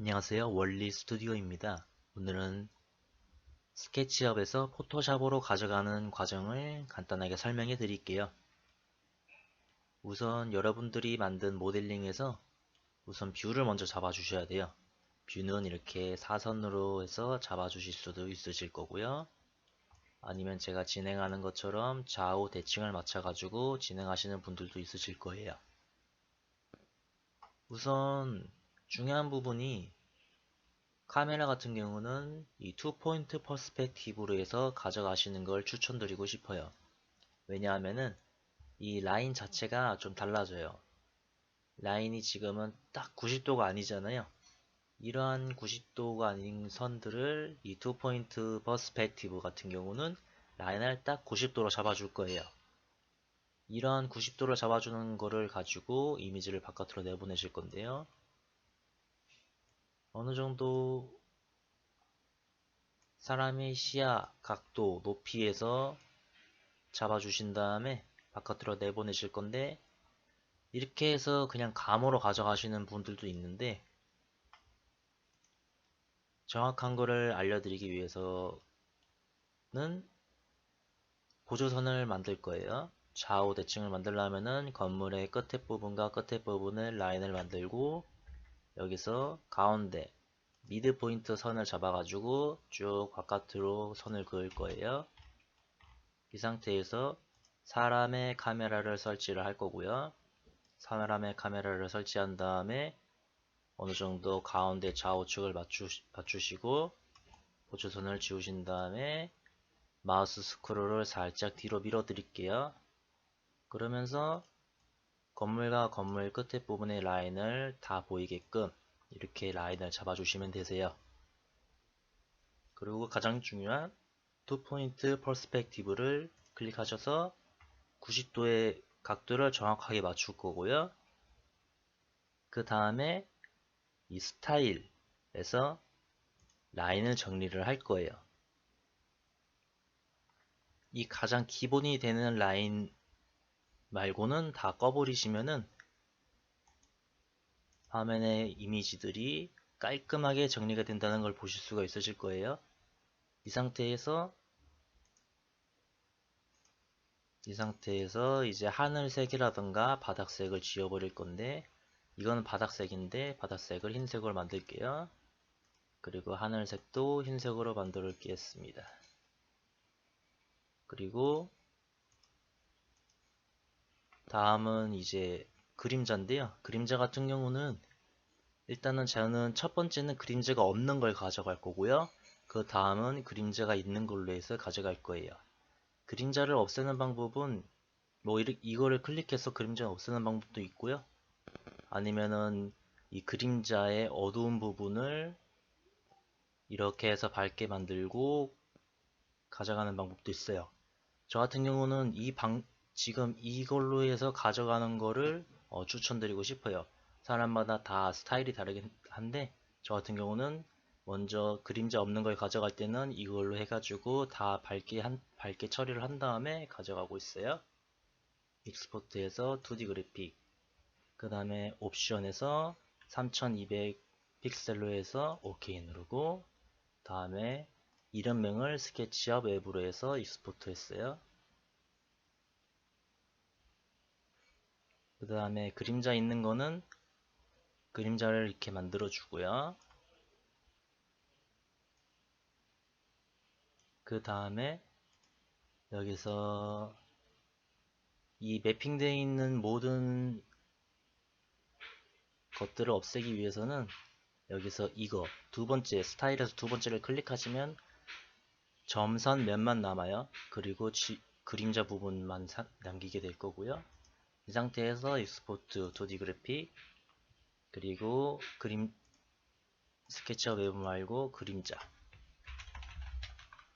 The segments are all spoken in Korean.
안녕하세요. 원리 스튜디오입니다. 오늘은 스케치업에서 포토샵으로 가져가는 과정을 간단하게 설명해 드릴게요. 우선 여러분들이 만든 모델링에서 우선 뷰를 먼저 잡아 주셔야 돼요. 뷰는 이렇게 사선으로 해서 잡아 주실 수도 있으실 거고요. 아니면 제가 진행하는 것처럼 좌우 대칭을 맞춰 가지고 진행하시는 분들도 있으실 거예요. 우선 중요한 부분이 카메라 같은 경우는 이 투포인트 퍼스펙티브로 해서 가져가시는 걸 추천드리고 싶어요. 왜냐하면은 이 라인 자체가 좀 달라져요. 라인이 지금은 딱 90도가 아니잖아요. 이러한 90도가 아닌 선들을 이 투포인트 퍼스펙티브 같은 경우는 라인을 딱 90도로 잡아줄 거예요. 이러한 90도를 잡아주는 거를 가지고 이미지를 바깥으로 내보내실 건데요. 어느 정도 사람의 시야, 각도, 높이에서 잡아주신 다음에 바깥으로 내보내실 건데 이렇게 해서 그냥 감으로 가져가시는 분들도 있는데 정확한 거를 알려드리기 위해서는 보조선을 만들 거예요. 좌우 대칭을 만들려면은 건물의 끝에 부분과 끝에 부분을 라인을 만들고 여기서 가운데 미드 포인트 선을 잡아가지고 쭉 바깥으로 선을 그을 거예요. 이 상태에서 사람의 카메라를 설치를 할 거고요. 사람의 카메라를 설치한 다음에 어느 정도 가운데 좌우측을 맞추, 맞추시고 보조선을 지우신 다음에 마우스 스크롤을 살짝 뒤로 밀어 드릴게요. 그러면서 건물과 건물 끝에 부분의 라인을 다 보이게끔 이렇게 라인을 잡아주시면 되세요. 그리고 가장 중요한 투 포인트 퍼스펙티브를 클릭하셔서 90도의 각도를 정확하게 맞출 거고요. 그 다음에 이 스타일에서 라인을 정리를 할 거예요. 이 가장 기본이 되는 라인 말고는 다 꺼버리시면은 화면의 이미지들이 깔끔하게 정리가 된다는 걸 보실 수가 있으실 거예요. 이 상태에서 이 상태에서 이제 하늘색이라던가 바닥색을 지워버릴 건데 이건 바닥색인데 바닥색을 흰색으로 만들게요. 그리고 하늘색도 흰색으로 만들겠습니다. 그리고 다음은 이제 그림자인데요. 그림자 같은 경우는 일단은 저는 첫 번째는 그림자가 없는 걸 가져갈 거고요. 그 다음은 그림자가 있는 걸로 해서 가져갈 거예요. 그림자를 없애는 방법은 뭐 이거를 클릭해서 그림자 없애는 방법도 있고요. 아니면은 이 그림자의 어두운 부분을 이렇게 해서 밝게 만들고 가져가는 방법도 있어요. 저 같은 경우는 이 방, 지금 이걸로 해서 가져가는 거를 어, 추천드리고 싶어요. 사람마다 다 스타일이 다르긴 한데 저 같은 경우는 먼저 그림자 없는 걸 가져갈 때는 이걸로 해가지고 다 밝게 한, 밝게 처리를 한 다음에 가져가고 있어요. 익스포트에서 2D 그래픽 그 다음에 옵션에서 3200 픽셀로 해서 OK 누르고 다음에 이름명을 스케치업 웹으로 해서 익스포트 했어요. 그 다음에 그림자 있는 거는 그림자를 이렇게 만들어 주고요. 그 다음에 여기서 이 매핑되어 있는 모든 것들을 없애기 위해서는 여기서 이거 두 번째 스타일에서 두 번째를 클릭하시면 점선 몇만 남아요. 그리고 지, 그림자 부분만 사, 남기게 될 거고요. 이 상태에서 익스포트 2D 그래픽 그리고 그림 스케치업 웹 말고 그림자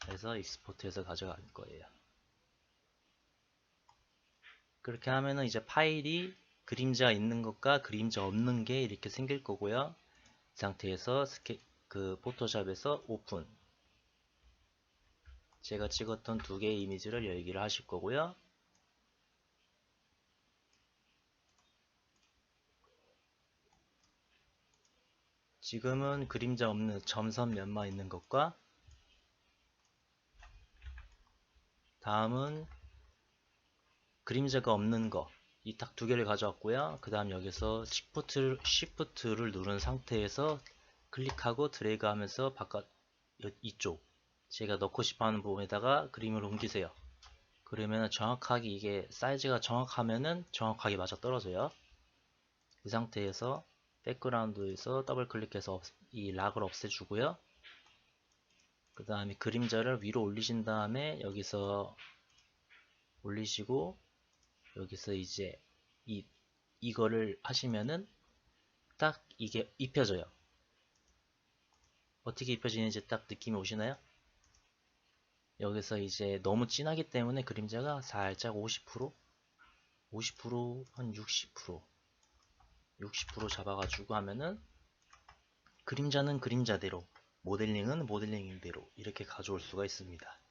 해서 익스포트해서 가져갈 거예요. 그렇게 하면은 이제 파일이 그림자 있는 것과 그림자 없는 게 이렇게 생길 거고요. 이 상태에서 스케, 그 포토샵에서 오픈 제가 찍었던 두 개의 이미지를 열기를 하실 거고요. 지금은 그림자 없는 점선 면만 있는 것과 다음은 그림자가 없는 거. 이 딱 두 개를 가져왔고요. 그 다음 여기서 Shift, Shift를 누른 상태에서 클릭하고 드래그 하면서 바깥 여- 이쪽. 제가 넣고 싶어하는 부분에다가 그림을 옮기세요. 그러면 정확하게 이게 사이즈가 정확하면은 정확하게 맞아 떨어져요. 이 상태에서 백그라운드에서 더블 클릭해서 없- 이 락을 없애주고요 그 다음에 그림자를 위로 올리신 다음에 여기서 올리시고 여기서 이제 이 이거를 하시면은 딱 이게 입혀져요. 어떻게 입혀지는지 딱 느낌이 오시나요? 여기서 이제 너무 진하기 때문에 그림자가 살짝 50% 50%한 60% 60% 잡아가지고 하면은 그림자는 그림자대로 모델링은 모델링대로 이렇게 가져올 수가 있습니다.